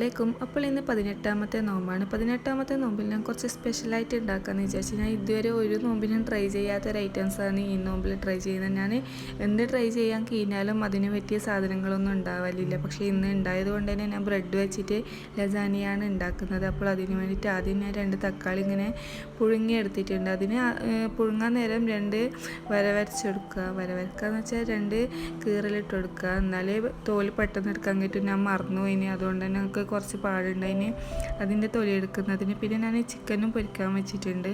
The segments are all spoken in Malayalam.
അസ്സലാമലൈക്കും. അപ്പോൾ ഇന്ന് പതിനെട്ടാമത്തെ നോമ്പാണ്. പതിനെട്ടാമത്തെ നോമ്പിൽ ഞാൻ കുറച്ച് സ്പെഷ്യലായിട്ട് ഉണ്ടാക്കാമെന്ന് വിചാരിച്ചു. ഞാൻ ഇതുവരെ ഒരു നോമ്പിനും ട്രൈ ചെയ്യാത്ത ഒരു ഐറ്റംസാണ് ഈ നോമ്പിൽ ട്രൈ ചെയ്യുന്നത്. ഞാൻ എന്ത് ട്രൈ ചെയ്യാൻ കഴിഞ്ഞാലും അതിന് പറ്റിയ സാധനങ്ങളൊന്നും ഉണ്ടാവലില്ല. പക്ഷേ ഇന്ന് ഉണ്ടായത് കൊണ്ട് തന്നെ ഞാൻ ബ്രെഡ് വെച്ചിട്ട് ലസാനിയാണ് ഉണ്ടാക്കുന്നത്. അപ്പോൾ അതിന് വേണ്ടിയിട്ട് ആദ്യം ഞാൻ രണ്ട് തക്കാളി ഇങ്ങനെ പുഴുങ്ങി എടുത്തിട്ടുണ്ട്. അതിന് പുഴുങ്ങാൻ നേരം രണ്ട് വരവരച്ചെടുക്കുക വരവരക്കുക വര എന്ന് വെച്ചാൽ രണ്ട് കീറലിട്ട് കൊടുക്കുക. എന്നാലേ തോൽ പെട്ടെന്ന് എടുക്കാൻ കിട്ടും ഞാൻ മറന്നു ഇനി. അതുകൊണ്ട് തന്നെ നമുക്ക് കുറച്ച് പാടുണ്ടായിന്. അതിന്റെ തൊലി എടുക്കുന്നതിന്. പിന്നെ ഞാൻ ചിക്കനും പൊരിക്കാൻ വെച്ചിട്ടുണ്ട്.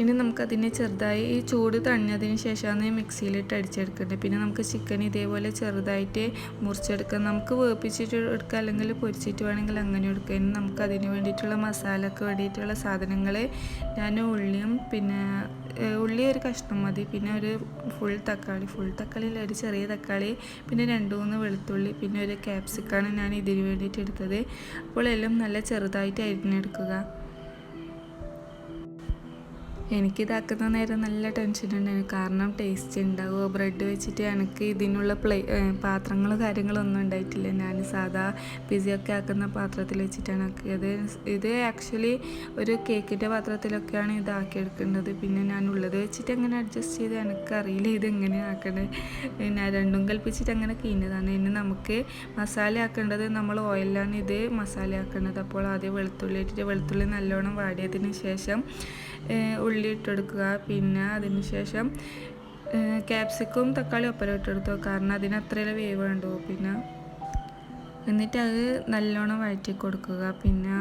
ഇനി നമുക്കതിനെ ചെറുതായി ഈ ചൂട് തണിഞ്ഞതിന് ശേഷമാണ് മിക്സിയിലിട്ട് അടിച്ചെടുക്കേണ്ടത് പിന്നെ നമുക്ക് ചിക്കൻ ഇതേപോലെ ചെറുതായിട്ട് മുറിച്ചെടുക്കാം. നമുക്ക് വേപ്പിച്ചിട്ട് എടുക്കുക അല്ലെങ്കിൽ പൊരിച്ചിട്ട് വേണമെങ്കിൽ അങ്ങനെ എടുക്കാം. ഇനി നമുക്ക് അതിന് വേണ്ടിയിട്ടുള്ള മസാലക്ക് വേണ്ടിയിട്ടുള്ള സാധനങ്ങൾ ഞാൻ ഉള്ളിയും പിന്നെ ഉള്ളി ഒരു കഷ്ണം മതി. പിന്നെ ഒരു ഫുൾ തക്കാളി ഫുൾ തക്കാളിയിൽ ഒരു ചെറിയ തക്കാളി പിന്നെ രണ്ട് മൂന്ന് വെളുത്തുള്ളി പിന്നെ ഒരു ക്യാപ്സിക്കാണ് ഞാൻ ഇതിന് വേണ്ടിയിട്ട് എടുത്തത്. അപ്പോൾ എല്ലാം നല്ല ചെറുതായിട്ട് അരിഞ്ഞെടുക്കുക. എനിക്കിതാക്കുന്ന നേരം നല്ല ടെൻഷൻ ഉണ്ടായിരുന്നു കാരണം ടേസ്റ്റ് ഉണ്ടാവുമോ ബ്രെഡ് വെച്ചിട്ട് എനിക്ക് ഇതിനുള്ള പ്ലേ പാത്രങ്ങൾ കാര്യങ്ങളൊന്നും ഉണ്ടായിട്ടില്ല. ഞാൻ സാധാ പിസയൊക്കെ ആക്കുന്ന പാത്രത്തിൽ വെച്ചിട്ടാണ് ആക്കിയത്. ഇത് ആക്ച്വലി ഒരു കേക്കിന്റെ പാത്രത്തിലൊക്കെയാണ് ഇത് ആക്കിയെടുക്കേണ്ടത് പിന്നെ ഞാൻ ഉള്ളത് വെച്ചിട്ട് അങ്ങനെ അഡ്ജസ്റ്റ് ചെയ്ത് എനിക്കറിയില്ല ഇത് എങ്ങനെ ആക്കേണ്ടത് ഞാൻ രണ്ടും കൽപ്പിച്ചിട്ട് അങ്ങനെ കീഞ്ഞതാണ്. ഇനി നമുക്ക് മസാല ആക്കേണ്ടത് നമ്മൾ ഓയിലാണ് ഇത് മസാല ആക്കേണ്ടത് അപ്പോൾ ആദ്യം വെളുത്തുള്ളി ഇട്ടിട്ട് വെളുത്തുള്ളി നല്ലോണം വാടിയതിന് ശേഷം ഉള്ളി ഇട്ടെടുക്കുക. പിന്നെ അതിന് ശേഷം ക്യാപ്സിക്കും തക്കാളി ഒപ്പരം ഇട്ടെടുത്തു കാരണം അതിന് അത്രയുള്ള വേവ് വേണ്ടു. പിന്നെ എന്നിട്ട് അത് നല്ലോണം വഴറ്റി കൊടുക്കുക. പിന്നെ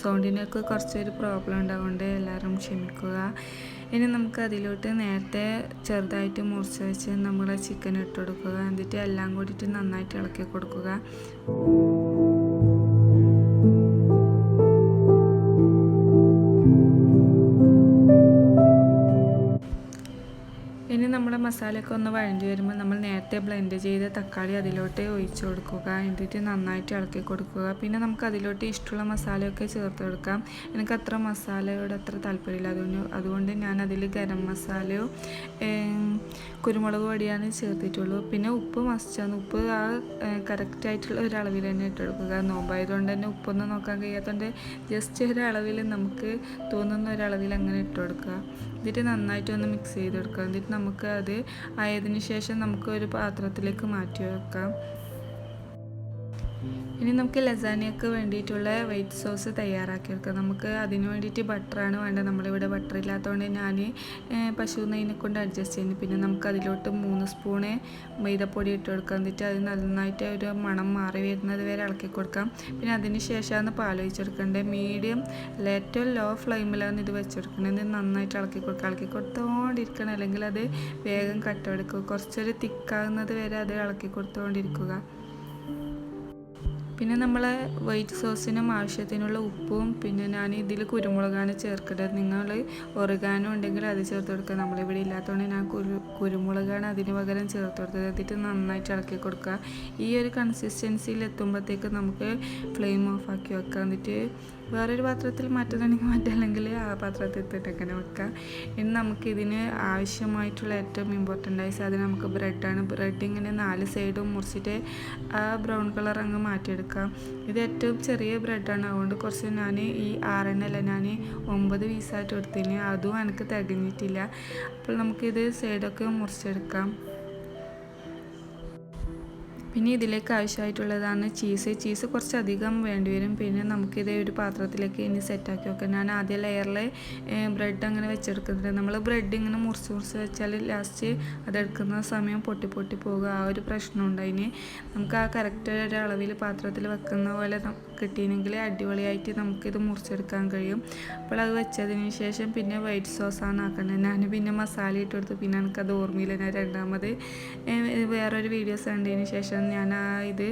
സൗണ്ടിനൊക്കെ കുറച്ചൊരു പ്രോബ്ലം ഉണ്ടാവുകൊണ്ട് എല്ലാവരും ക്ഷമിക്കുക. ഇനി നമുക്ക് അതിലോട്ട് നേരത്തെ ചെറുതായിട്ട് മുറിച്ച് വെച്ച് നമ്മൾ ചിക്കൻ ഇട്ട് കൊടുക്കുക. എന്നിട്ട് എല്ലാം കൂടിയിട്ട് നന്നായിട്ട് ഇളക്കി കൊടുക്കുക. ഇനി നമ്മുടെ മസാലയൊക്കെ ഒന്ന് വഴണ്ടി വരുമ്പോൾ നമ്മൾ നേരത്തെ ബ്ലെൻഡ് ചെയ്ത തക്കാളി അതിലോട്ട് ഒഴിച്ചു കൊടുക്കുക. എന്നിട്ട് നന്നായിട്ട് ഇളക്കി കൊടുക്കുക. പിന്നെ നമുക്ക് അതിലോട്ട് ഇഷ്ടമുള്ള മസാലയൊക്കെ ചേർത്ത് കൊടുക്കാം. എനിക്ക് അത്ര മസാലയോട് അത്ര താല്പര്യമില്ല. അതുകൊണ്ട് അതുകൊണ്ട് ഞാൻ അതിൽ ഗരം മസാലയോ കുരുമുളക് പൊടിയാണ് ചേർത്തിട്ടുള്ളൂ. പിന്നെ ഉപ്പ് മസ്റ്റാണ് ഉപ്പ് ആ കറക്റ്റായിട്ടുള്ള ഒരളവിൽ തന്നെ ഇട്ട് കൊടുക്കുക. നോമ്പായതുകൊണ്ട് തന്നെ ഉപ്പൊന്നും നോക്കാൻ കഴിയാത്തതുകൊണ്ട് ജസ്റ്റ് ഒരളവിൽ നമുക്ക് തോന്നുന്ന ഒരളവിൽ അങ്ങനെ ഇട്ട് കൊടുക്കുക. എന്നിട്ട് നന്നായിട്ട് ഒന്ന് മിക്സ് ചെയ്ത് കൊടുക്കുക എന്നിട്ട് നമുക്ക് അത് ആയതിനു ശേഷം നമുക്ക് ഒരു പാത്രത്തിലേക്ക് മാറ്റി വെക്കാം. ഇനി നമുക്ക് ലസാനിയക്ക് വേണ്ടിയിട്ടുള്ള വൈറ്റ് സോസ് തയ്യാറാക്കി തയ്യാറാക്കിയെടുക്കാം. നമുക്ക് അതിന് വേണ്ടിയിട്ട് ബട്ടറാണ് വേണ്ടത്. നമ്മളിവിടെ ബട്ടർ ഇല്ലാത്തതുകൊണ്ട് ഞാൻ പശു നെയ്യിനെ കൊണ്ട് അഡ്ജസ്റ്റ് ചെയ്യുന്നു. പിന്നെ നമുക്ക് അതിലോട്ട് മൂന്ന് സ്പൂണ് മൈദപ്പൊടി ഇട്ട് കൊടുക്കാം. എന്നിട്ട് അത് നന്നായിട്ട് ഒരു മണം മാറി വരുന്നത് വരെ ഇളക്കി കൊടുക്കാം. പിന്നെ അതിന് ശേഷമാണ് പാൽ ഒഴിച്ചെടുക്കേണ്ടത് മീഡിയം ഏറ്റവും ലോ ഫ്ലെയിമിലാണ് ഇത് വെച്ചെടുക്കേണ്ടത് നന്നായിട്ട് ഇളക്കി കൊടുക്കുക ഇളക്കി കൊടുത്തുകൊണ്ടിരിക്കണം അല്ലെങ്കിൽ അത് വേഗം കട്ടെടുക്കുക കുറച്ചൊരു തിക്കാകുന്നത് വരെ അത് ഇളക്കി കൊടുത്തുകൊണ്ടിരിക്കുക പിന്നെ നമ്മൾ വൈറ്റ് സോസിനും ആവശ്യത്തിനുള്ള ഉപ്പും പിന്നെ ഞാൻ ഇതിൽ കുരുമുളകാണ് ചേർക്കേണ്ടത് നിങ്ങൾ ഒറുകാനോ ഉണ്ടെങ്കിൽ അത് ചേർത്ത് കൊടുക്കുക. നമ്മളിവിടെ ഇല്ലാത്തതുകൊണ്ട് ഞാൻ കുരു കുരുമുളകാണ് അതിന് പകരം ചേർത്ത് കൊടുത്തത്. എന്നിട്ട് നന്നായിട്ട് ഇളക്കി കൊടുക്കുക. ഈ ഒരു കൺസിസ്റ്റൻസിയിൽ എത്തുമ്പോഴത്തേക്ക് നമുക്ക് ഫ്ലെയിം ഓഫ് ആക്കി വെക്കാം. എന്നിട്ട് വേറൊരു പാത്രത്തിൽ മാറ്റുന്നുണ്ടെങ്കിൽ മാറ്റാം. അല്ലെങ്കിൽ ആ പാത്രത്തിൽ ഇട്ടിട്ട് അങ്ങനെ വെക്കാം. ഇനി നമുക്കിതിന് ആവശ്യമായിട്ടുള്ള ഏറ്റവും ഇമ്പോർട്ടന്റ് ആയ സാധനം നമുക്ക് ബ്രെഡാണ് ബ്രെഡ് ഇങ്ങനെ നാല് സൈഡും മുറിച്ചിട്ട് ആ ബ്രൗൺ കളർ അങ്ങ് മാറ്റിയെടുക്കാം. ഇത് ഏറ്റവും ചെറിയ ബ്രെഡാണ് അതുകൊണ്ട് കുറച്ച് ഞാൻ ഈ ആറെണ്ണല്ല ഞാൻ ഒമ്പത് പീസായിട്ട് എടുത്തിന് അതും എനിക്ക് തികഞ്ഞിട്ടില്ല. അപ്പോൾ നമുക്കിത് സൈഡൊക്കെ മുറിച്ചെടുക്കാം. പിന്നെ ഇതിലേക്ക് ആവശ്യമായിട്ടുള്ളതാണ് ചീസ്. ചീസ് കുറച്ചധികം വേണ്ടി വരും. പിന്നെ നമുക്കിത് ഒരു പാത്രത്തിലേക്ക് ഇനി സെറ്റാക്കി വെക്കാം ഞാൻ ആദ്യ ലെയറിൽ ബ്രെഡ് അങ്ങനെ വെച്ചെടുക്കുന്നുണ്ട്. നമ്മൾ ബ്രെഡ് ഇങ്ങനെ മുറിച്ച് മുറിച്ച് വെച്ചാൽ ലാസ്റ്റ് അതെടുക്കുന്ന സമയം പൊട്ടി പൊട്ടി പോകുക ആ ഒരു പ്രശ്നം ഉണ്ടായിന് നമുക്ക് ആ കറക്റ്റ് ഒരു അളവിൽ പാത്രത്തിൽ വെക്കുന്ന പോലെ കിട്ടിയെങ്കിൽ അടിപൊളിയായിട്ട് നമുക്കിത് മുറിച്ചെടുക്കാൻ കഴിയും. അപ്പോൾ അത് വെച്ചതിന് ശേഷം പിന്നെ വൈറ്റ് സോസാണ് ആക്കേണ്ടത്. ഞാൻ പിന്നെ മസാല ഇട്ട് കൊടുത്തു. പിന്നെ എനിക്കത് ഓർമ്മയില്ല. ഞാൻ രണ്ടാമത് വേറൊരു വീഡിയോസ് കണ്ടതിന് ശേഷം ഞാൻ ആ ഇത്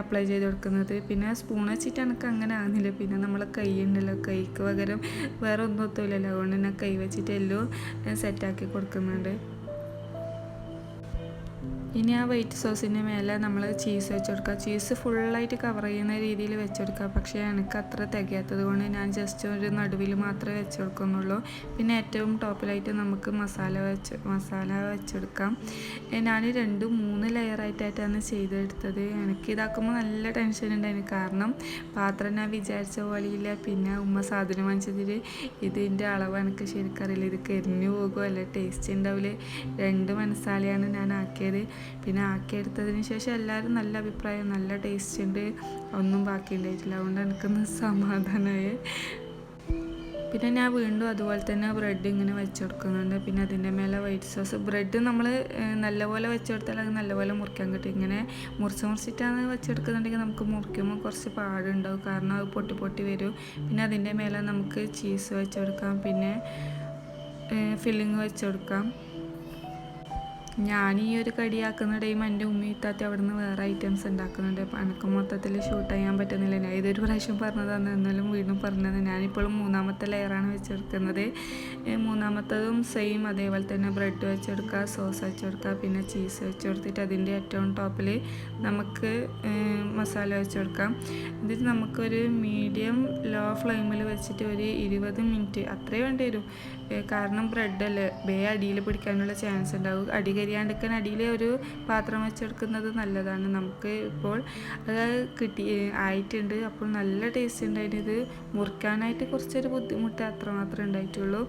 അപ്ലൈ ചെയ്ത് കൊടുക്കുന്നത്. പിന്നെ സ്പൂൺ വെച്ചിട്ട് എനിക്ക് അങ്ങനെ ആകുന്നില്ല പിന്നെ നമ്മളെ കൈ ഉണ്ടല്ലോ. കൈക്ക് പകരം വേറെ ഒന്നും ഒത്തുമില്ലല്ലോ അതുകൊണ്ട് തന്നെ കൈ വെച്ചിട്ട് എല്ലാം സെറ്റാക്കി കൊടുക്കുന്നുണ്ട്. ഇനി ആ വൈറ്റ് സോസിന്റെ മേലെ നമ്മൾ ചീസ് വെച്ച് കൊടുക്കുക ചീസ് ഫുള്ളായിട്ട് കവർ ചെയ്യുന്ന രീതിയിൽ വെച്ച് കൊടുക്കുക പക്ഷേ എനിക്ക് അത്ര തികയാത്തത് കൊണ്ട് ഞാൻ ജസ്റ്റ് ഒരു നടുവിൽ മാത്രമേ വെച്ച് കൊടുക്കുന്നുള്ളൂ പിന്നെ ഏറ്റവും ടോപ്പിലായിട്ട് നമുക്ക് മസാല വെച്ച് മസാല വെച്ചെടുക്കാം. ഞാൻ രണ്ട് മൂന്ന് ലെയറായിട്ടായിട്ടാണ് ചെയ്തെടുത്തത്. എനിക്ക് ഇതാക്കുമ്പോൾ നല്ല ടെൻഷൻ ഉണ്ടായിരുന്നു കാരണം പാത്രം ഞാൻ വിചാരിച്ച പോലെയില്ല. പിന്നെ ഉമ്മ സാധനം വാങ്ങിച്ചതിൽ ഇതിന്റെ അളവ് എനിക്ക് ശരിക്കറിയില്ല. ഇത് കരിഞ്ഞു പോകുമോ അല്ല ടേസ്റ്റ് ഉണ്ടാവില്ല രണ്ട് മസാലയാണ് ഞാൻ ആക്കിയത്. പിന്നെ ആക്കിയെടുത്തതിന് ശേഷം എല്ലാവരും നല്ല അഭിപ്രായം നല്ല ടേസ്റ്റ് ഉണ്ട്. ഒന്നും ബാക്കി ഉണ്ടായിട്ടില്ല അതുകൊണ്ട് എനിക്കൊന്ന് സമാധാനമായി പിന്നെ ഞാൻ വീണ്ടും അതുപോലെ തന്നെ ബ്രെഡ് ഇങ്ങനെ വെച്ച് കൊടുക്കുന്നുണ്ട്. പിന്നെ അതിന്റെ മേലെ വൈറ്റ് സോസ് ബ്രെഡ് നമ്മൾ നല്ലപോലെ വെച്ച് കൊടുത്താൽ അത് നല്ലപോലെ മുറിക്കാൻ കിട്ടും. ഇങ്ങനെ മുറിച്ച് മുറിച്ചിട്ടാണ് വെച്ചെടുക്കുന്നുണ്ടെങ്കിൽ നമുക്ക് മുറിക്കുമ്പോൾ കുറച്ച് പാടുണ്ടാവും. കാരണം അത് പൊട്ടി പൊട്ടി വരും. പിന്നെ അതിന്റെ മേലെ നമുക്ക് ചീസ് വെച്ച് കൊടുക്കാം. പിന്നെ ഫില്ലിങ് വെച്ച് കൊടുക്കാം. ഞാൻ ഈ ഒരു കടിയാക്കുന്ന ടൈം എന്റെ ഉമ്മ ഇത്താത്തി വേറെ ഐറ്റംസ് ഉണ്ടാക്കുന്നുണ്ട്. എനിക്ക് മൊത്തത്തിൽ ഷൂട്ട് ചെയ്യാൻ പറ്റുന്നില്ല. ഞാൻ ഇതൊരു പ്രാവശ്യം പറഞ്ഞതാണ്. എന്നാലും വീണ്ടും പറഞ്ഞത് ഞാനിപ്പോഴും മൂന്നാമത്തെ ലെയറാണ് വെച്ചെടുക്കുന്നത്. മൂന്നാമത്തതും സെയിം അതേപോലെ തന്നെ ബ്രെഡ് വെച്ചെടുക്കുക സോസ് വെച്ചെടുക്കുക പിന്നെ ചീസ് വെച്ചെടുത്തിട്ട് അതിന്റെ ഏറ്റവും ടോപ്പിൽ നമുക്ക് മസാല വെച്ചെടുക്കാം. ഇത് നമുക്കൊരു മീഡിയം ലോ ഫ്ലെയിമിൽ വെച്ചിട്ട് ഒരു ഇരുപത് മിനിറ്റ് അത്രേ വേണ്ടി വരും. കാരണം ബ്രെഡല്ലേ ബേ അടിയിൽ പിടിക്കാനുള്ള ചാൻസ് ഉണ്ടാവും. അടി കരിയാണ്ടിരിക്കാൻ അടിയിൽ ഒരു പാത്രം വെച്ചെടുക്കുന്നത് നല്ലതാണ്. നമുക്ക് ഇപ്പോൾ അത് കിട്ടി ആയിട്ടുണ്ട്. അപ്പോൾ നല്ല ടേസ്റ്റ് ഉണ്ടായിരുന്നു ഇത് മുറിക്കാനായിട്ട് കുറച്ചൊരു ബുദ്ധിമുട്ട് അത്രമാത്രം ഉണ്ടായിട്ടുള്ളൂ.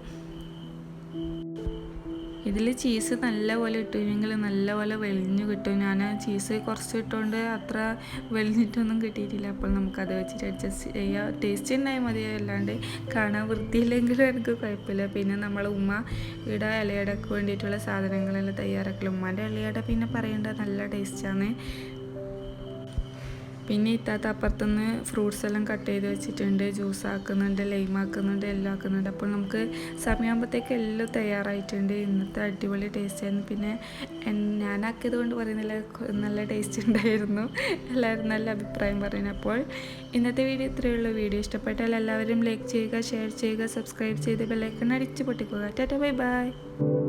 ഇതിൽ ചീസ് നല്ലപോലെ ഇട്ടുവെങ്കിൽ നല്ലപോലെ വെളിഞ്ഞു കിട്ടും. ഞാൻ ചീസ് കുറച്ച് ഇട്ടുകൊണ്ട് അത്ര വെളിഞ്ഞിട്ടൊന്നും കിട്ടിയിട്ടില്ല. അപ്പോൾ നമുക്കത് വെച്ചിട്ട് അഡ്ജസ്റ്റ് ചെയ്യാം. ടേസ്റ്റ് ഉണ്ടായാൽ മതി. അല്ലാണ്ട് കാണാൻ വൃത്തിയില്ലെങ്കിലും എനിക്ക് കുഴപ്പമില്ല. പിന്നെ നമ്മൾ ഉമ്മ ഇവിടെ ഇലയടക്ക് വേണ്ടിയിട്ടുള്ള സാധനങ്ങളെല്ലാം തയ്യാറാക്കലും. ഉമ്മാന്റെ ഇലയട പിന്നെ പറയേണ്ട നല്ല ടേസ്റ്റാണ് പിന്നെ ഇത്താത്ത അപ്പുറത്തുനിന്ന് ഫ്രൂട്ട്സ് എല്ലാം കട്ട് ചെയ്ത് വെച്ചിട്ടുണ്ട് ജ്യൂസ് ആക്കുന്നുണ്ട് ലൈം ആക്കുന്നുണ്ട് എല്ലാം ആക്കുന്നുണ്ട്. അപ്പോൾ നമുക്ക് സമയമാകുമ്പോഴത്തേക്ക് എല്ലാം തയ്യാറായിട്ടുണ്ട്. ഇന്നത്തെ അടിപൊളി ടേസ്റ്റ് ആയിരുന്നു. പിന്നെ ഞാനാക്കിയത് കൊണ്ട് പറയുന്നില്ല നല്ല ടേസ്റ്റ് ഉണ്ടായിരുന്നു. എല്ലാവരും നല്ല അഭിപ്രായം പറയുന്നത് അപ്പോൾ ഇന്നത്തെ വീഡിയോ ഇത്രയേ ഉള്ളൂ. വീഡിയോ ഇഷ്ടപ്പെട്ടാൽ എല്ലാവരും ലൈക്ക് ചെയ്യുക ഷെയർ ചെയ്യുക സബ്സ്ക്രൈബ് ചെയ്ത് ബെല്ലൈക്കൺ അടിച്ചു പൊട്ടിക്കുക. Tata bye bye